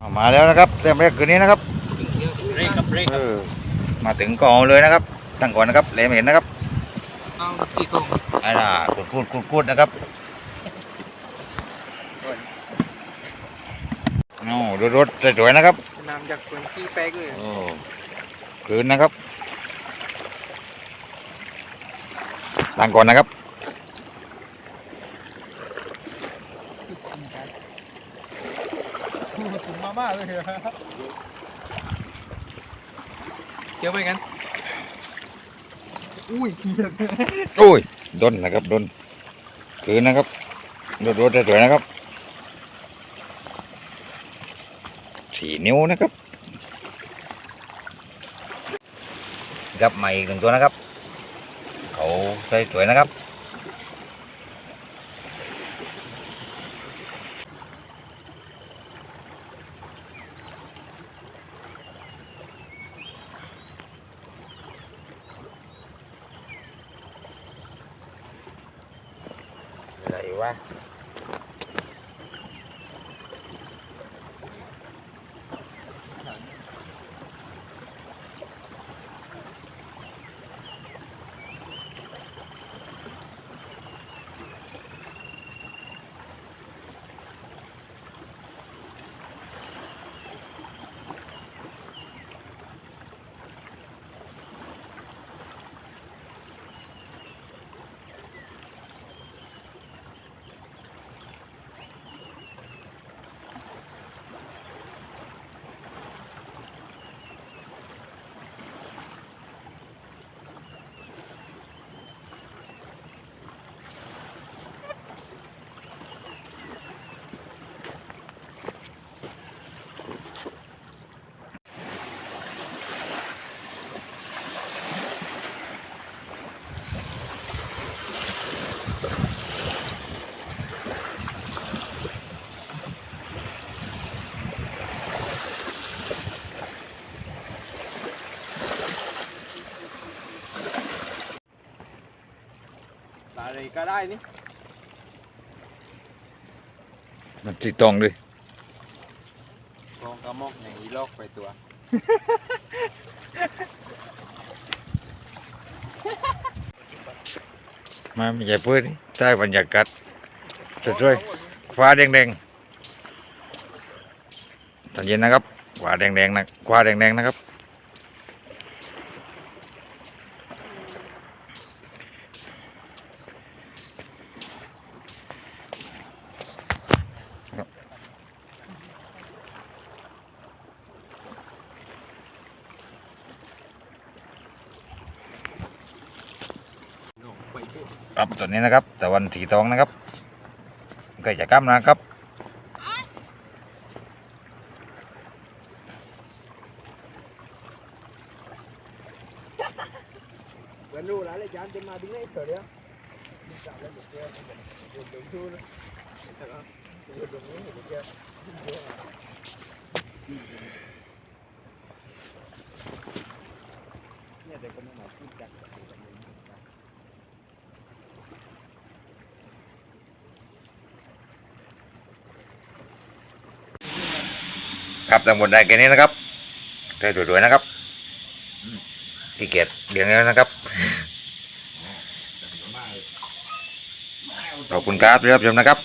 เอามาแล้วนะครับเต็มแรกคืนนี้นะครับเบรกกับเบรกเออมาถึงกองเลยนะครับ ตั้งก่อนนะครับเลมเห็นนะครับเอากี่กงไอ้น่ะกูดกูดกูดกูดนะครับโอ้รถรถสวยๆนะครับน้ำจากคนขี้แป๊กเลยโอ้คืนนะครับตั้งก่อนนะครับ ถึง มาม่าเลยเกี่ยวไปกัน อุ้ยเกี่ยวโอ้ยดนนะครับดนคืนนะครับรถรถสวยๆนะครับสี่นิ้วนะครับครับมาอีกหนึ่งตัวนะครับ เขาใส่สวยนะครับ วะ อะไรก็ได้นี่มันสีตองด้วยกองกระมอกอย่างนี้ลอกไปตัว มาไม่ใช่พื้นใต้บรรยากาศสวยๆฟ้าแดงๆตอนเย็นนะครับฟ้าแดงๆนะฟ้าแดงๆนะครับ ไปเถอะ ครับตัวนี้นะครับต่วันสีทองนะครับก็จะกล้ำนะครับวันรู้แล้วเลยจานจะมาดึงไอ้เถอะเดียวมีจับแล้วเดี๋ยวเดี๋ยวเดี๋ยวเดี๋ยวดูนะเดี๋ยวเดี๋ยวเดี๋ยวเดี๋ยว ครับทั้งหมดได้แค่นี้นะครับได้ด้วยๆนะครับขี้เกียจเลี้ยงแล้วนะครับขอบคุณครับที่รับชมนะครับ